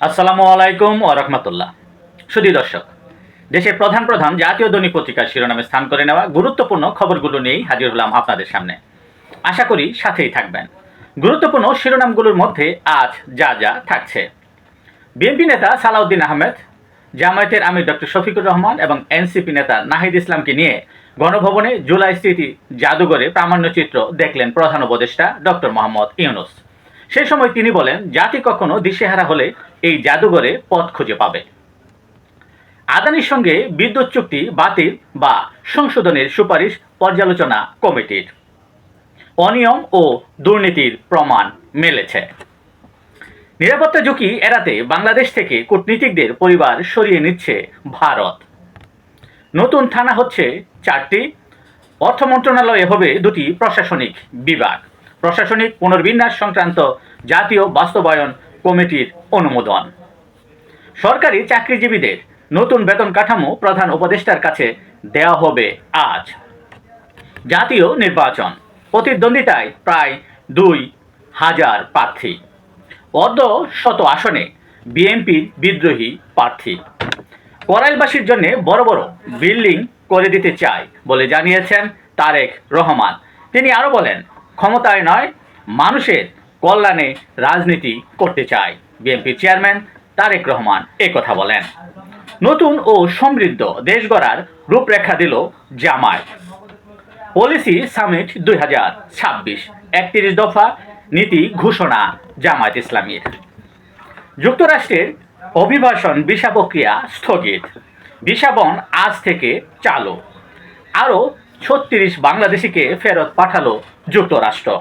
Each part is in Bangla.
আসসালামু আলাইকুম ও রহমতুল্লাহ। সুদী দর্শক, দেশের প্রধান প্রধান জাতীয় দৈনিক পত্রিকার শিরোনামে স্থান করে নেওয়া গুরুত্বপূর্ণ খবরগুলো নিয়েই হাজির হলাম আপনাদের সামনে। আশা করি সাথেই থাকবেন। গুরুত্বপূর্ণ শিরোনামগুলোর মধ্যে আজ যা যা থাকছে। বিএনপি নেতা সালাউদ্দিন আহমেদ, জামায়াতের আমির ডক্টর শফিকুর রহমান এবং এনসিপি নেতা নাহিদ ইসলামকে নিয়ে গণভবনে জুলাই স্মৃতি জাদুঘরে প্রামাণ্যচিত্র দেখলেন প্রধান উপদেষ্টা ডক্টর মোহাম্মদ ইউনুস। সেই সময় তিনি বলেন জাতি কখনো দিশেহারা হলে এই জাদুঘরে পথ খুঁজে পাবে। আদানির সঙ্গে বিদ্যুৎ চুক্তি বাতিল বা সংশোধনের সুপারিশ পর্যালোচনা কমিটির। অনিয়ম ও দুর্নীতির প্রমাণ মেলেছে। নিরাপত্তা ঝুঁকি এড়াতে বাংলাদেশ থেকে কূটনীতিকদের পরিবার সরিয়ে নিচ্ছে ভারত। নতুন থানা হচ্ছে চারটি। অর্থ মন্ত্রণালয়ে হবে দুটি প্রশাসনিক বিভাগ। প্রশাসনিক পুনর্বিন্যাস সংক্রান্ত জাতীয় বাস্তবায়ন কমিটির অনুমোদন। সরকারি চাকরিজীবীদের নতুন বেতন কাঠামো প্রধান উপদেষ্টার কাছে দেওয়া হবে আজ। জাতীয় নির্বাচন, প্রতিদ্বন্দ্বিতায় প্রায় দুই হাজার প্রার্থী। অর্ধ শত আসনে বিএনপির বিদ্রোহী প্রার্থী। করাইলবাসীর জন্য বড় বড় বিল্ডিং করে দিতে চায় বলে জানিয়েছেন তারেক রহমান। তিনি আরও বলেন ক্ষমতায় নয়, মানুষের কল্যাণে রাজনীতি করতে চায়। বিএনপির চেয়ারম্যান তারেক রহমান কথা বলেন। নতুন ও সমৃদ্ধ দেশ গড়ার রূপরেখা দিল জামায়াত। পলিসি সামিট দুই হাজার ছাব্বিশ, একত্রিশ দফা নীতি ঘোষণা জামায়াত ইসলামীর। যুক্তরাষ্ট্রের অভিবাসন ভিসা প্রক্রিয়া স্থগিত। ভিসা বন আজ থেকে চালু। আরও ছত্রিশ বাংলাদেশিকে ফেরত পাঠালো যুক্তরাষ্ট্র।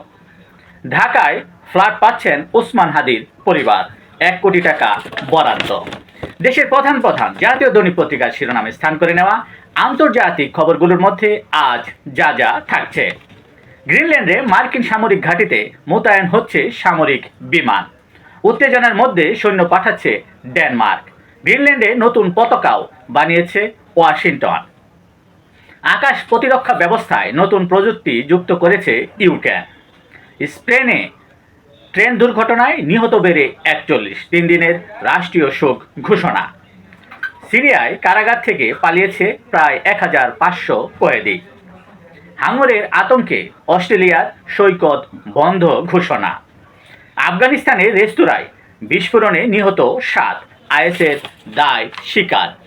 ঢাকায় ফ্ল্যাট পাচ্ছেন ওসমান হাদির পরিবার। এক কোটি টাকা বরাদ্দ। দেশের প্রধান প্রধান জাতীয় দৈনিক পত্রিকার শিরোনামে স্থান করে নেওয়া আন্তর্জাতিক খবরগুলোর মধ্যে আজ যা যা থাকছে। গ্রিনল্যান্ডে মার্কিন সামরিক ঘাঁটিতে মোতায়েন হচ্ছে সামরিক বিমান। উত্তেজনার মধ্যে সৈন্য পাঠাচ্ছে ডেনমার্ক। গ্রিনল্যান্ডে নতুন পতাকাও বানিয়েছে ওয়াশিংটন। আকাশ প্রতিরক্ষা ব্যবস্থায় নতুন প্রযুক্তি যুক্ত করেছে ইউক্রেন স্পেনে ট্রেন দুর্ঘটনায় নিহত বেড়ে একচল্লিশ, তিন দিনের রাষ্ট্রীয় শোক ঘোষণা। সিরিয়ায় কারাগার থেকে পালিয়েছে প্রায় এক হাজার পাঁচশো কয়েদি। হাঙ্গরের আতঙ্কে অস্ট্রেলিয়ার সৈকত বন্ধ ঘোষণা। আফগানিস্তানের রেস্তোরাঁয় বিস্ফোরণে নিহত সাত, আইএসের দায় স্বীকার।